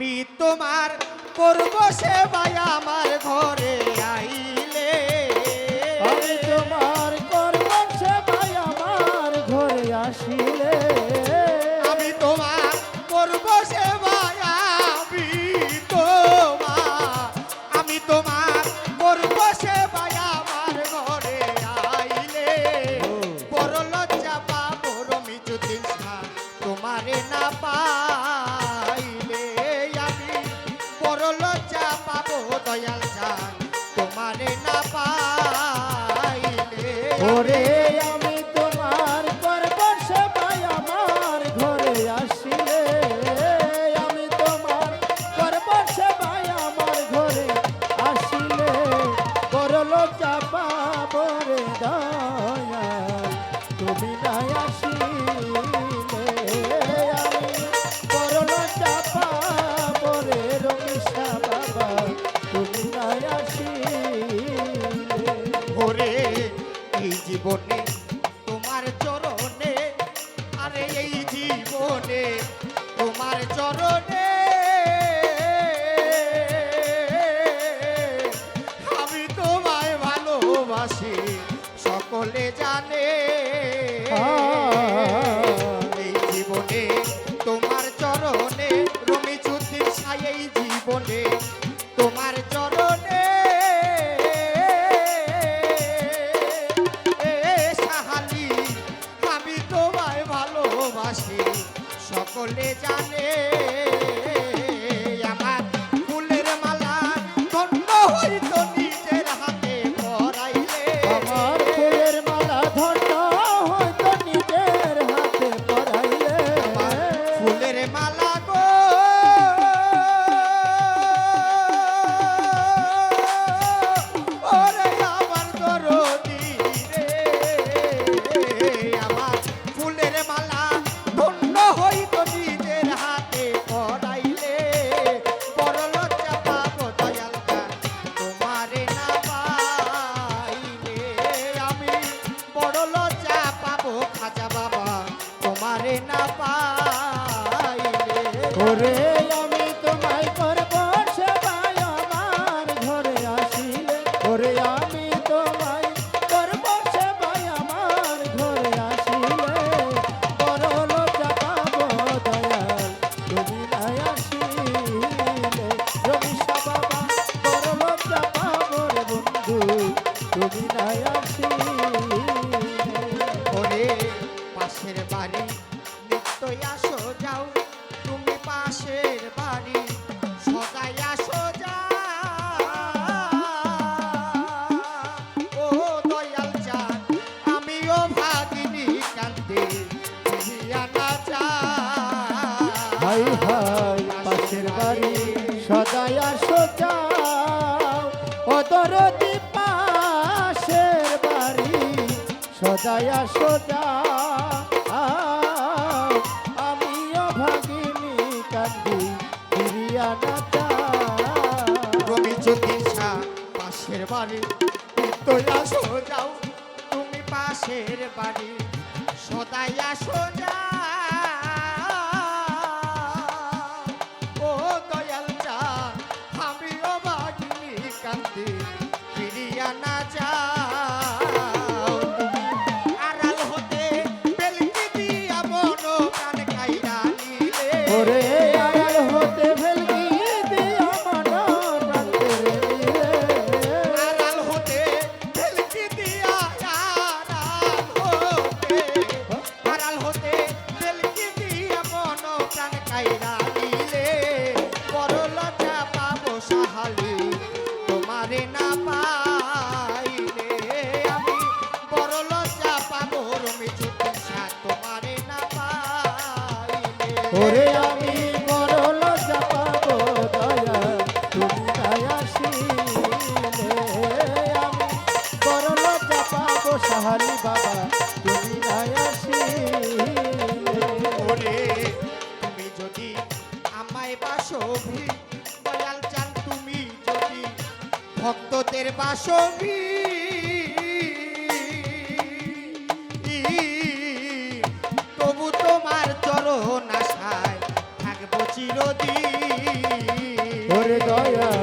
P তোমার করব সেবাই আমার ঘরে আইলে। আমি তোমার করব সেবাই আমার ঘরে আসিলে। আমি তোমার করব সেবাই আমি তোমার আমি তোমার করব সেবাই আমার ঘরে আইলে। বড় লজ্জা পাবো রমি যদি তোমারে না পাইলে তুমি সকলে জানে এই জীবনে তোমার চরণে রমি চুদ্দিন সাই এই জীবনে আসো যাও, তুমি পাশের বাড়ি সদাই আসো যাও ও হাই হাই, পাশের বাড়ি সদাই আসো যাও। অদরদি পাশের বাড়ি সদাই আসো যাও। রবি জ্যোতিষা পাশের বাড়ি নিত্যই আসো যাও তুমি পাশের বাড়ি। সদাই আসো যাও। না পাইলে আমি বড় লজ্জা পাবো, রমি চুপিসা তোমারে না পাইলে। ওরে আমি বড় লজ্জা পাবো, দয়া তুমি আসিলে। বাবা ভক্তদের বাসবি তবু তোমার চরণ আশায় থাকব চিরদিন। দয়া।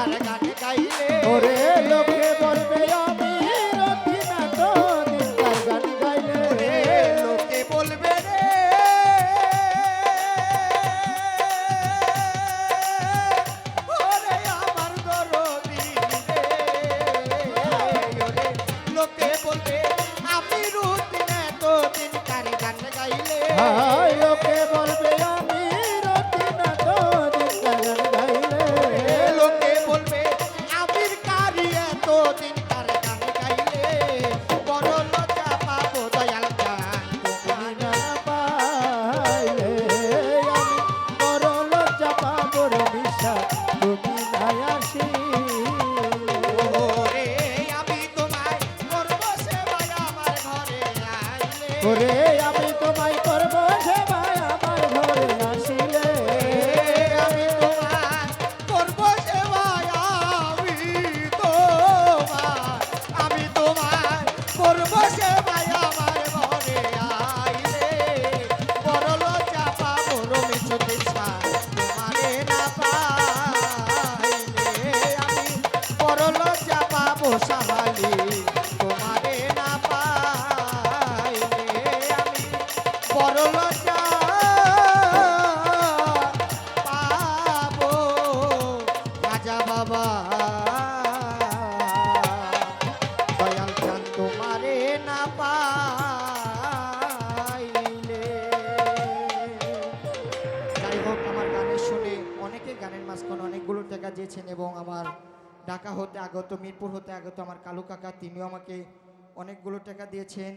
তার গান গাইলে ওরে লোক আশা তুমি নাই আসি। ওরে পেরেছেন এবং আমার ঢাকা হতে আগত, মিরপুর হতে আগত, আমার কালু কাকা তিনিও আমাকে অনেকগুলো টাকা দিয়েছেন।